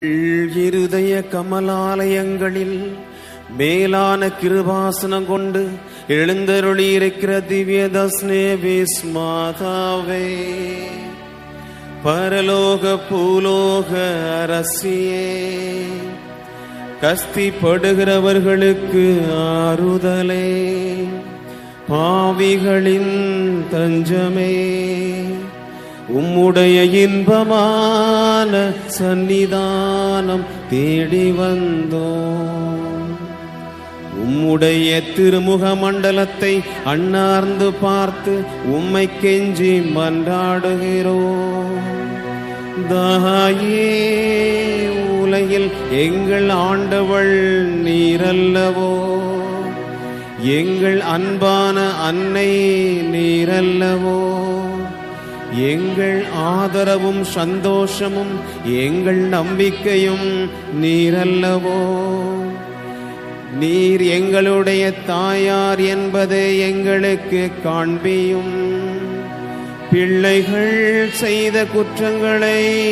இருதய கமலாலயங்களில் மேலான கிருபாசனம் கொண்டு எழுந்தருளி இருக்கிற திவ்ய தஸ்னே மாதாவே பரலோக பூலோக அரசியே கஸ்திப்படுகிறவர்களுக்கு ஆறுதலே. பாவிகளின் தஞ்சமே உம்முடைய இன்பமான சன்னிதானம் தேடி வந்தோம். உம்முடைய திருமுக மண்டலத்தை அண்ணார்ந்து பார்த்து உம்மை கெஞ்சி மன்றாடுகிறோம். தாயே உலகில் எங்கள் ஆண்டவள் நீரல்லவோ? எங்கள் அன்பான அன்னை நீரல்லவோ? எங்கள் ஆதரவும் சந்தோஷமும் எங்கள் நம்பிக்கையும் நீரல்லவோ? நீர் எங்களுடைய தாயார் என்பதை எங்களுக்கு காண்பியும். பிள்ளைகள் செய்த குற்றங்களை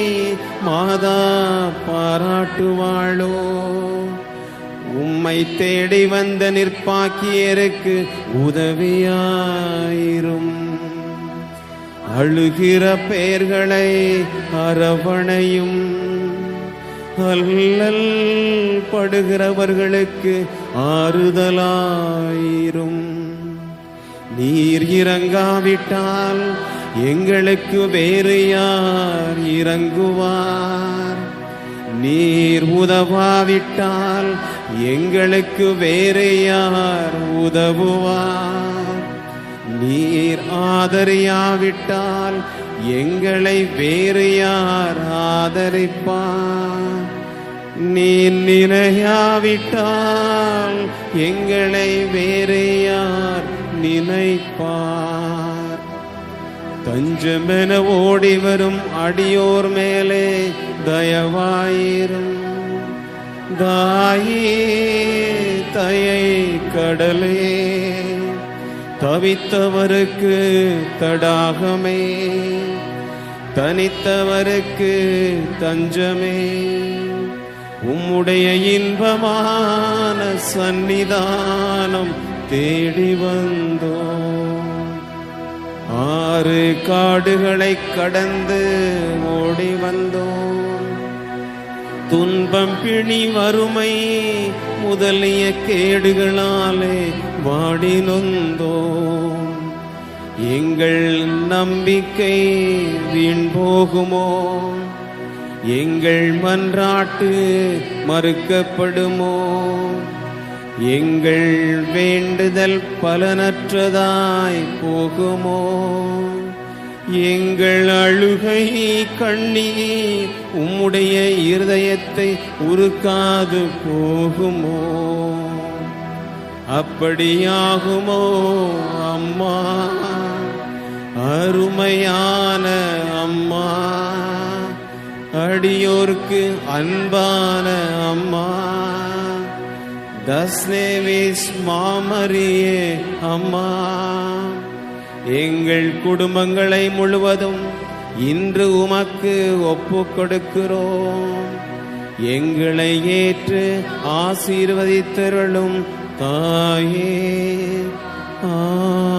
மாதா பாராட்டுவாளோ? உம்மை தேடி வந்த நிற்பாக்கியருக்கு உதவியாயிரும். அழுகிற பெயர்களை அரவணையும். அல்லல் படுகிறவர்களுக்கு ஆறுதலாயிரும். நீர் இறங்காவிட்டால் எங்களுக்கு வேறு யார் இறங்குவார். நீர் உதவாவிட்டால் எங்களுக்கு வேறு யார் உதவுவார். நீர் ஆதரியாவிட்டால் எங்களை வேறு யார் ஆதரிப்பார். நீர் நினையாவிட்டால் எங்களை வேறு யார் நினைப்பார். தஞ்சமென ஓடி வரும் அடியோர் மேலே தயவாயிரும். தாயே தயை கடலே. தவித்தவருக்கு தடாகமே தனித்தவருக்கு தஞ்சமே. உம்முடைய இன்பமான சந்நிதானம் தேடி வந்தோம் ஆறு காடுகளை கடந்து ஓடி வந்தோம் துன்பம் பிணி வறுமை முதலிய கேடுகளாலே வாடி நொந்தோம் எங்கள் நம்பிக்கை வீண் போகுமோ? எங்கள் மன்றாட்டு மறுக்கப்படுமோ? எங்கள் வேண்டுதல் பலனற்றதாய் போகுமோ? எங்கள் அழுகை கண்ணீர் உம்முடைய இருதயத்தை உருக்காது போகுமோ? அப்படியாகுமோ அம்மா? அருமையான அம்மா. அடியோர்க்கு அன்பான அம்மா. தஸ்னேவிஸ் மாமரியே அம்மா. எங்கள் குடும்பங்களை முழுவதும் இன்று உமக்கு ஒப்பு கொடுக்கிறோம். எங்களை ஏற்று ஆசீர்வதித்தருளும் தாயே. ஆ